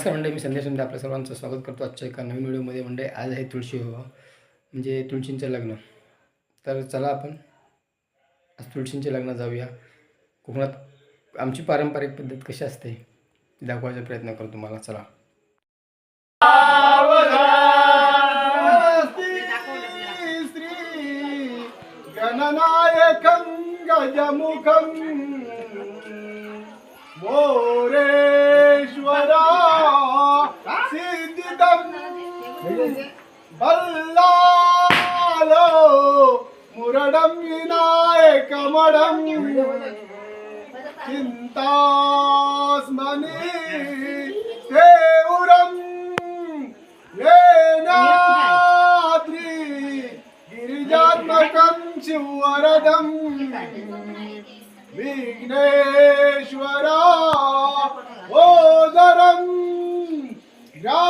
नमस्कार मंडळी मी संदेश म्हणजे आपल्या सर्वांचं स्वागत करतो आजच्या एका नवीन व्हिडिओमध्ये. म्हणजे आज आहे तुळशी हो म्हणजे तुळशींचं लग्न. तर चला आपण आज तुळशींचे लग्न जाऊया. कोकणात आमची पारंपरिक पद्धत कशी असते दाखवायचा प्रयत्न करतो तुम्हाला. चला. गणनायकं गजमुखं मोरे मुरडं विनायकमडं चिन्तास्मनि देवरं लेनाद्रि गिरिजात्मकं शिववरदं विघ्नेश्वरा ओदरं रामोरा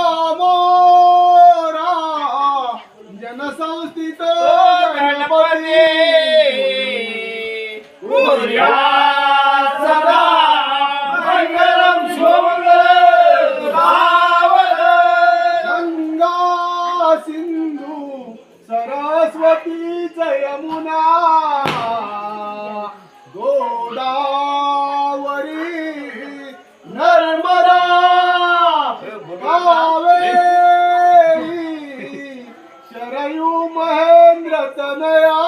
सरस्वती जयमुना गोदावरी नर्मदा कावेरी शरयू महेंद्र तनया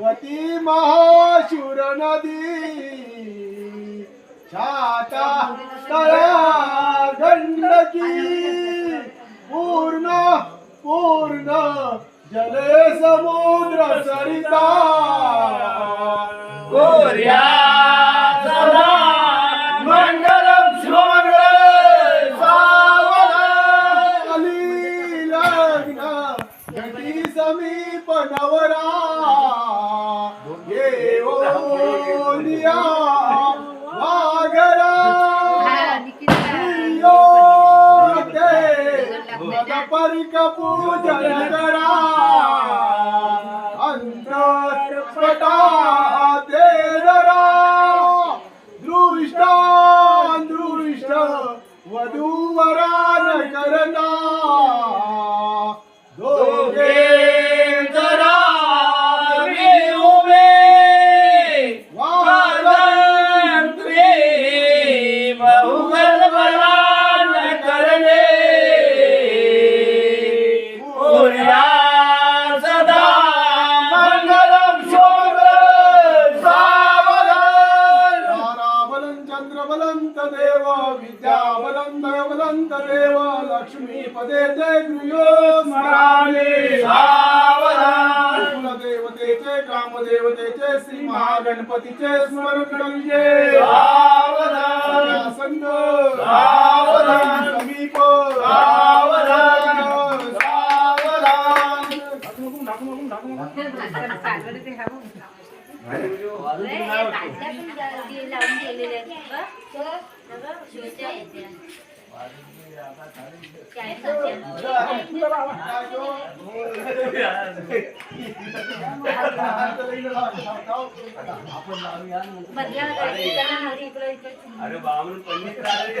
वती महाशूर नदी छाता तया गंडकी पूर्ण पूर्ण जले समुद्र सरिता गोर्या समीप नवरा येओनिया वागरा. योते पदपरिक पूजन करा अंतस्फटा ते जरा. दृष्टा दृष्ट वधूवरान करता. అమరంత అమరంత దేవ లక్ష్మీ పదే తే గృహో స్మరామి కుల దేవతే చే కామ దేవతే చే శ్రీ మహాగణపతి చే స్మరణం సమీపో అరే బాబు పన్నీర్ రాలేదు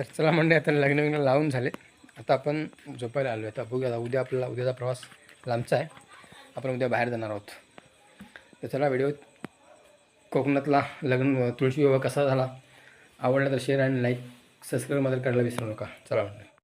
तर चला मंडळी आता लग्न विग्न लावून झाले. आता आपण झोपायला आलो आहे आता बघूया आता उद्या आपला उद्याचा प्रवास लांबचा आहे. आपण उद्या बाहेर जाणार आहोत. तर चला व्हिडिओ कोकणातला लग्न तुळशी विवाह कसा झाला? आवडला तर शेअर आणि लाईक सबस्क्राईब मात्र करायला विसरू नका. चला म्हणलं